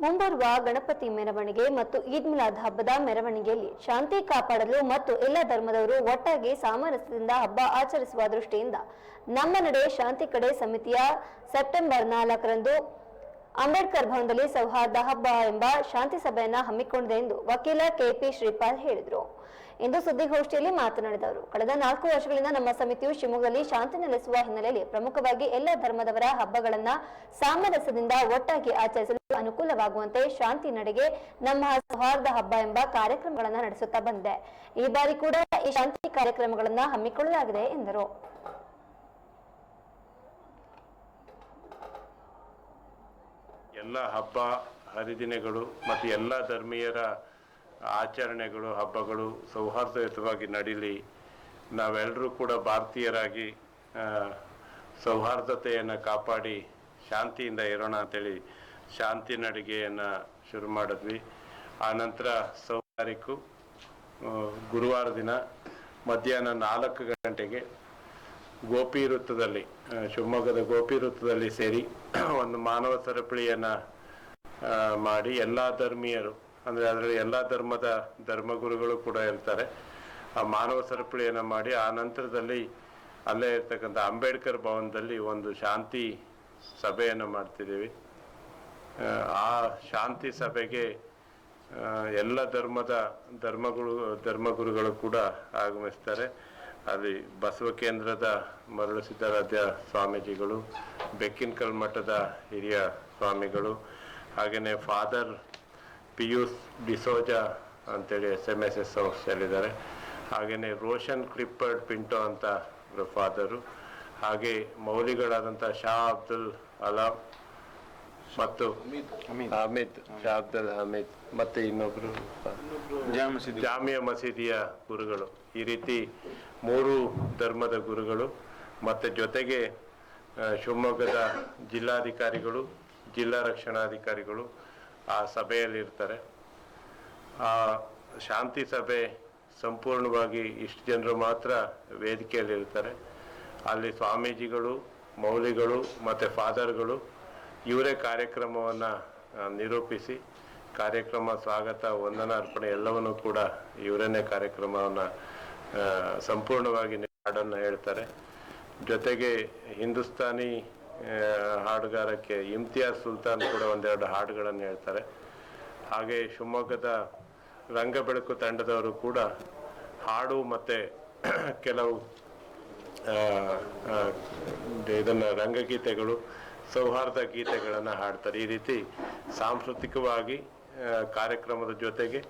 ಮುಂಬರುವ ಗಣಪತಿ ಮೆರವಣಿಗೆ ಮತ್ತು ಈದ್ ಮಿಲಾದ್ ಹಬ್ಬದ ಮೆರವಣಿಗೆಯಲ್ಲಿ ಶಾಂತಿ ಕಾಪಾಡಲು ಮತ್ತು ಎಲ್ಲ ಧರ್ಮದವರು ಒಟ್ಟಾಗಿ ಸಾಮರಸ್ಯದಿಂದ ಹಬ್ಬ ಆಚರಿಸುವ ದೃಷ್ಟಿಯಿಂದ ನಮ್ಮ ನಡೆ ಶಾಂತಿ ಕಡೆ ಸಮಿತಿಯ ಸೆಪ್ಟೆಂಬರ್ ನಾಲ್ಕರಂದು ಅಂಬೇಡ್ಕರ್ ಭವನದಲ್ಲಿ ಸೌಹಾರ್ದ ಹಬ್ಬ ಎಂಬ ಶಾಂತಿ ಸಭೆಯನ್ನ ಹಮ್ಮಿಕೊಂಡಿದೆ ಎಂದು ವಕೀಲ ಕೆಪಿ ಶ್ರೀಪಾಲ್ ಹೇಳಿದರು. ಇಂದು ಸುದ್ದಿಗೋಷ್ಠಿಯಲ್ಲಿ ಮಾತನಾಡಿದವರು, ಕಳೆದ ನಾಲ್ಕು ವರ್ಷಗಳಿಂದ ನಮ್ಮ ಸಮಿತಿಯು ಶಿವಮೊಗ್ಗದಲ್ಲಿ ಶಾಂತಿ ನೆಲೆಸುವ ಹಿನ್ನೆಲೆಯಲ್ಲಿ ಪ್ರಮುಖವಾಗಿ ಎಲ್ಲ ಧರ್ಮದವರ ಹಬ್ಬಗಳನ್ನ ಸಾಮರಸ್ಯದಿಂದ ಒಟ್ಟಾಗಿ ಆಚರಿಸಲು ಅನುಕೂಲವಾಗುವಂತೆ ಶಾಂತಿ ನಡೆಗೆ ನಮ್ಮ ಸೌಹಾರ್ದ ಹಬ್ಬ ಎಂಬ ಕಾರ್ಯಕ್ರಮಗಳನ್ನ ನಡೆಸುತ್ತಾ ಬಂದಿದೆ. ಈ ಬಾರಿ ಕೂಡ ಈ ಶಾಂತಿ ಕಾರ್ಯಕ್ರಮಗಳನ್ನ ಹಮ್ಮಿಕೊಳ್ಳಲಾಗಿದೆ ಎಂದರು. ಎಲ್ಲ ಹಬ್ಬ, ಹರಿದಿನಗಳು ಮತ್ತು ಎಲ್ಲ ಧರ್ಮೀಯರ ಆಚರಣೆಗಳು, ಹಬ್ಬಗಳು ಸೌಹಾರ್ದಯುತವಾಗಿ ನಡೀಲಿ. ನಾವೆಲ್ಲರೂ ಕೂಡ ಭಾರತೀಯರಾಗಿ ಸೌಹಾರ್ದತೆಯನ್ನು ಕಾಪಾಡಿ ಶಾಂತಿಯಿಂದ ಇರೋಣ ಅಂತೇಳಿ ಶಾಂತಿ ನಡಿಗೆಯನ್ನು ಶುರು ಮಾಡಿದ್ವಿ. ಆನಂತರ ಸೌ ತಾರೀಕು ಗುರುವಾರ ದಿನ ಮಧ್ಯಾಹ್ನ ನಾಲ್ಕು ಗಂಟೆಗೆ ಗೋಪಿ ವೃತ್ತದಲ್ಲಿ ಶಿವಮೊಗ್ಗದ ಗೋಪಿ ವೃತ್ತದಲ್ಲಿ ಸೇರಿ ಒಂದು ಮಾನವ ಸರಪಳಿಯನ್ನು ಮಾಡಿ ಎಲ್ಲ ಧರ್ಮೀಯರು ಅಂದರೆ ಅದರಲ್ಲಿ ಎಲ್ಲ ಧರ್ಮದ ಧರ್ಮಗುರುಗಳು ಕೂಡ ಇರ್ತಾರೆ. ಆ ಮಾನವ ಸರಪಳಿಯನ್ನು ಮಾಡಿ ಆ ನಂತರದಲ್ಲಿ ಅಲ್ಲೇ ಇರ್ತಕ್ಕಂಥ ಅಂಬೇಡ್ಕರ್ ಭವನದಲ್ಲಿ ಒಂದು ಶಾಂತಿ ಸಭೆಯನ್ನು ಮಾಡ್ತಿದ್ದೀವಿ. ಆ, ಶಾಂತಿ ಸಭೆಗೆ ಎಲ್ಲ ಧರ್ಮದ ಧರ್ಮಗಳು ಧರ್ಮಗುರುಗಳು ಕೂಡ ಆಗಮಿಸ್ತಾರೆ. ಅಲ್ಲಿ ಬಸವ ಕೇಂದ್ರದ ಮರಳು ಸಿದ್ದರಾಧ್ಯ ಸ್ವಾಮೀಜಿಗಳು, ಬೆಕ್ಕಿನಕಲ್ ಮಠದ ಹಿರಿಯ ಸ್ವಾಮಿಗಳು, ಹಾಗೆಯೇ ಫಾದರ್ ಪಿಯೂಸ್ ಡಿಸೋಜ ಅಂತೇಳಿ ಎಸ್ ಎಂ ಎಸ್ ಎಸ್ ಸಂಸ್ಥೆಯಲ್ಲಿದ್ದಾರೆ ಹಾಗೆಯೇ ರೋಷನ್ ಕ್ರಿಪ್ಪರ್ಡ್ ಪಿಂಟೋ ಅಂತ ಫಾದರು ಹಾಗೆ ಮೌಲಿಗಳಾದಂಥ ಶಾ ಅಬ್ದುಲ್ ಅಲಾಂ ಮತ್ತು ಅಮಿತ್. ಶಾ ಅಬ್ದುಲ್ ಹಮೀದ್ ಮತ್ತೆ ಇನ್ನೊಬ್ರು ಜಾಮಿಯಾ ಮಸೀದಿಯ ಗುರುಗಳು. ಈ ರೀತಿ ಮೂರು ಧರ್ಮದ ಗುರುಗಳು ಮತ್ತೆ ಜೊತೆಗೆ ಶಿವಮೊಗ್ಗದ ಜಿಲ್ಲಾಧಿಕಾರಿಗಳು ಜಿಲ್ಲಾ ರಕ್ಷಣಾಧಿಕಾರಿಗಳು ಆ ಸಭೆಯಲ್ಲಿ ಇರ್ತಾರೆ ಆ ಶಾಂತಿ ಸಭೆ ಸಂಪೂರ್ಣವಾಗಿ ಇಷ್ಟು ಜನರು ಮಾತ್ರ ವೇದಿಕೆಯಲ್ಲಿ ಇರ್ತಾರೆ ಅಲ್ಲಿ ಸ್ವಾಮೀಜಿಗಳು ಮೌಲಿಗಳು ಮತ್ತು ಫಾದರ್ಗಳು ಇವರೇ ಕಾರ್ಯಕ್ರಮವನ್ನು ನಿರೂಪಿಸಿ, ಕಾರ್ಯಕ್ರಮ ಸ್ವಾಗತ, ವಂದನಾ ಅರ್ಪಣೆ ಎಲ್ಲವನ್ನೂ ಕೂಡ ಇವರನ್ನೇ ಕಾರ್ಯಕ್ರಮವನ್ನು ಸಂಪೂರ್ಣವಾಗಿ ಹಾಡನ್ನು ಹೇಳ್ತಾರೆ. ಜೊತೆಗೆ ಹಿಂದೂಸ್ತಾನಿ ಹಾಡುಗಾರಕ್ಕೆ ಇಮ್ತಿಯಾಜ್ ಸುಲ್ತಾನ್ ಕೂಡ ಒಂದೆರಡು ಹಾಡುಗಳನ್ನು ಹೇಳ್ತಾರೆ. ಹಾಗೆ ಶಿವಮೊಗ್ಗದ ರಂಗಬೆಳಕು ತಂಡದವರು ಕೂಡ ಹಾಡು ಮತ್ತು ಕೆಲವು ಇದನ್ನ ರಂಗಗೀತೆಗಳು ಸೌಹಾರ್ದ ಗೀತೆಗಳನ್ನು ಹಾಡ್ತಾರೆ. ಈ ರೀತಿ ಸಾಂಸ್ಕೃತಿಕವಾಗಿ ಕಾರ್ಯಕ್ರಮದ ಜೊತೆಗೆ